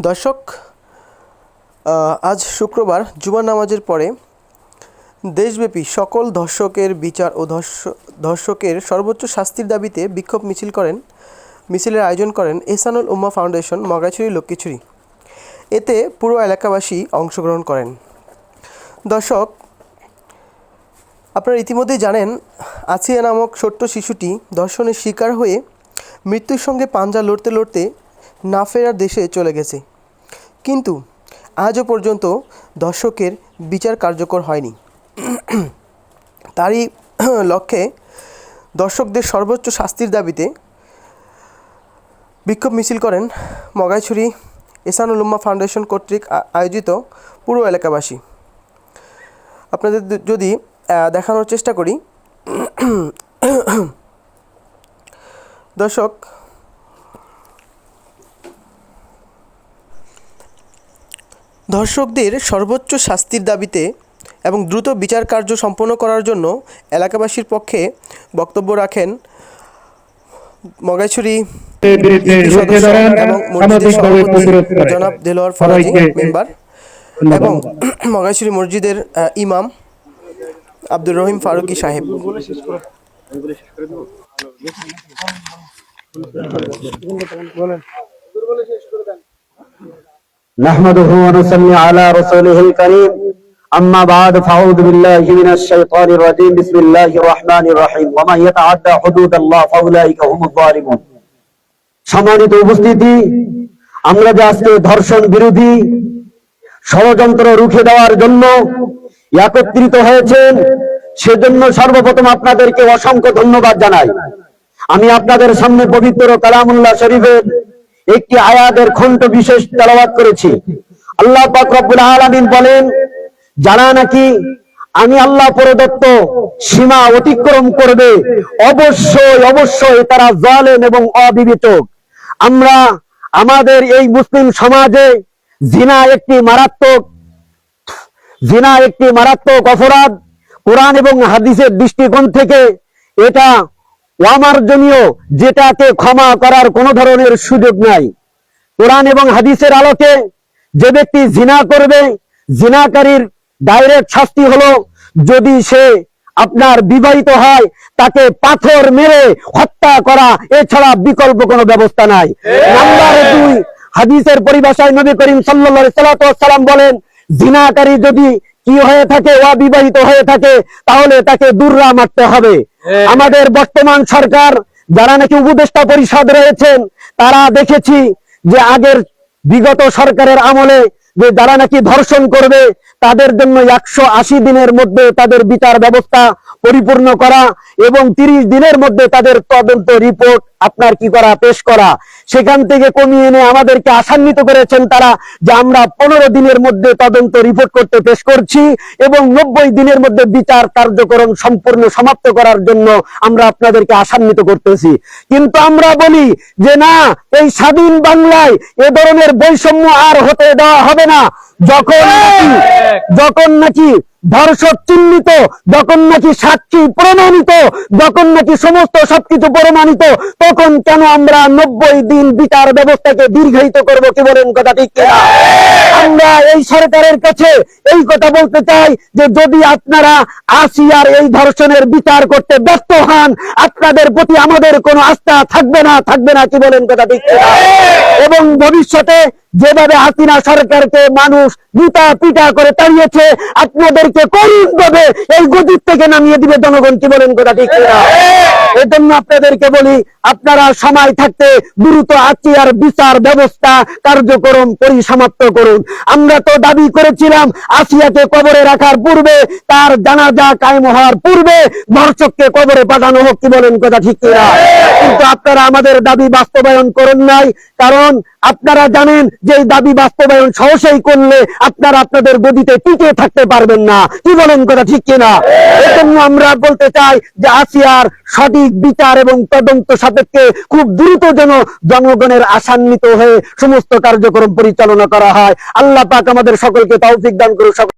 দর্শক আজ শুক্রবার জুমা নামাজের পরে দেশব্যাপী সকল ধর্ষকের বিচার ও ধর্ষ- ধর্ষকের সর্বোচ্চ শাস্তির দাবিতে বিক্ষোভ মিছিল করেন, মিছিলের আয়োজন করেন এসানুল উম্মা ফাউন্ডেশন মগাছড়ি লক্ষ্মীছড়ি। এতে পুরো এলাকাবাসী অংশগ্রহণ করেন। দর্শক, আপনারা ইতিমধ্যেই জানেন আছিয়া নামক ছোট্ট শিশুটি ধর্ষণের শিকার হয়ে মৃত্যুর সঙ্গে পাঞ্জা লড়তে লড়তে না ফেরার দেশে চলে গেছে। কিন্তু আজও পর্যন্ত দর্শকের বিচার কার্যকর হয়নি। তারই লক্ষ্যে দর্শকদের সর্বোচ্চ শাস্তির দাবিতে বিক্ষোভ মিছিল করেন মগাইছড়ি এসানুল উম্মা ফাউন্ডেশন কর্তৃক আয়োজিত পুরো এলাকাবাসী। আপনাদের যদি দেখানোর চেষ্টা করি। দর্শক ধর্ষকদের সর্বোচ্চ শাস্তির দাবিতে এবং দ্রুত বিচার কার্য সম্পন্ন করার জন্য এলাকাবাসীর পক্ষে বক্তব্য রাখেন মগাইছড়ি এবং মসজিদের সভাপতি জনাব দেলোয়ার ফরাজি মেম্বার এবং মগাইছড়ি মসজিদের ইমাম আব্দুর রহিম ফারুকি সাহেব। نحمده ونصلي على رسوله الكريم أما بعد فأعوذ بالله من الشيطان الرجيم بسم الله الرحمن الرحيم ومن يتعدى حدود الله فأولئك هم الظالمون সম্মানিত উপস্থিতি আমরা যে আজকে ধর্ষণ বিরোধী ষড়যন্ত্র রুখে দেওয়ার জন্য একত্রিত হয়েছেন সেজন্য সর্বপ্রথম আপনাদেরকে অসংখ্য ধন্যবাদ জানাই আমি আপনাদের সামনে পবিত্র কালামুল্লাহ শরীফের একটি আয়াতের খণ্ড বিশেষ তেলাওয়াত করেছি। আল্লাহ পাক রব্বুল বলেন, যারা নাকি আমি আল্লাহ প্রদত্ত সীমা অতিক্রম করবে, অবশ্যই অবশ্যই তারা জলেন এবং অবিবেচক। আমরা আমাদের এই মুসলিম সমাজে জিনা একটি মারাত্মক, জিনা একটি মারাত্মক অপরাধ। কোরআন এবং হাদিসের দৃষ্টিকোণ থেকে এটা অমার্জনীয়, যেটাকে ক্ষমা করার কোনো ধরনের সুযোগ নাই। কোরআন এবং হাদিসের আলোকে যে ব্যক্তি জিনা করবে, জিনাকারীর ডাইরেক্ট শাস্তি হলো যদি সে আপনার বিবাহিত হয়, তাকে পাথর মেরে হত্যা করা, এছাড়া বিকল্প কোনো ব্যবস্থা নাই। নাম্বার দুই, হাদিসের পরিভাষায় নবী করিম সাল্লাল্লাহু সাল্লাম বলেন, জিনাকারী যদি কি হয়ে থাকে অবিবাহিত হয়ে থাকে তাহলে তাকে দুর্রা মারতে হবে। আমাদের বর্তমান সরকার যারা নাকি উপদেষ্টা পরিষদ রয়েছেন তারা দেখেছি যে আগের বিগত সরকারের আমলে যে যারা নাকি ধর্ষণ করবে, তাদের জন্য একশো আশি দিনের মধ্যে তাদের বিচার ব্যবস্থা পরিপূর্ণ করা এবং তিরিশ দিনের মধ্যে তাদের তদন্ত রিপোর্ট আপনার কি করা, পেশ করা। সেখান থেকে কমিয়ে এনে আমাদেরকে আসান্বিত করেছেন তারা যে আমরা পনেরো দিনের মধ্যে তদন্ত রিপোর্ট করতে পেশ করছি এবং নব্বই দিনের মধ্যে বিচার কার্যক্রম সম্পূর্ণ সমাপ্ত করার জন্য আমরা আপনাদেরকে আসান্বিত করতেছি। কিন্তু আমরা বলি যে না, এই স্বাধীন বাংলায় এ ধরনের বৈষম্য আর হতে দেওয়া হবে না যখন নাকি যখন নাকি ধর্ষক চিহ্নিত যখন নাকি সাক্ষী প্রমাণিত যখন নাকি সমস্ত সবকিছু প্রমাণিত তখন কেন আমরা নব্বই দিন বিচার ব্যবস্থাকে দীর্ঘায়িত করব কি বলেন কথা ঠিক কিনা? আমরা এই সরকারের কাছে এই কথা বলতে চাই যে যদি আপনারা আসিয়ার এই ধর্ষণের বিচার করতে ব্যর্থ হন, আপনাদের প্রতি আমাদের কোনো আস্থা থাকবে না থাকবে না, কি বলেন কথা ঠিক এবং ভবিষ্যতে যেভাবে হাসিনা সরকারকে মানুষ জুতা পিটা করে তাড়িয়েছে, আপনাদেরকে করুণ ভাবে এই গদির থেকে নামিয়ে দিবে জনগণ, কি বলেন কথা ঠিক কিনা এই জন্য আপনাদেরকে বলি, আপনারা সময় থাকতে দ্রুত আচিয়ার বিচার ব্যবস্থা কার্যক্রম পরিসমাপ্ত করুন। আমরা তো দাবি করেছিলাম, আসিয়াকে কবরে রাখার পূর্বে, তার জানাজা কায়েম হওয়ার পূর্বে ধর্ষককে কবরে পাঠানো হোক কি বলেন কথা ঠিক কিনা? কিন্তু আপনারা আমাদের দাবি বাস্তবায়ন করেন নাই, কারণ আপনারা জানেন যে দাবি বাস্তবায়ন সহসেই করলে আপনারা আপনাদের গদিতে টিকে থাকতে পারবেন না। কি বলেন কথা ঠিক কিনা? এই জন্য আমরা বলতে চাই যে আসিয়ার সঠিক বিচার এবং তদন্ত সাপেক্ষে খুব দ্রুত যেন জনগণের আসান্বিত হয়ে সমস্ত কার্যক্রম পরিচালনা করা হয়। আল্লাহ পাক আমাদের সকলকে তৌফিক দান করুন সকল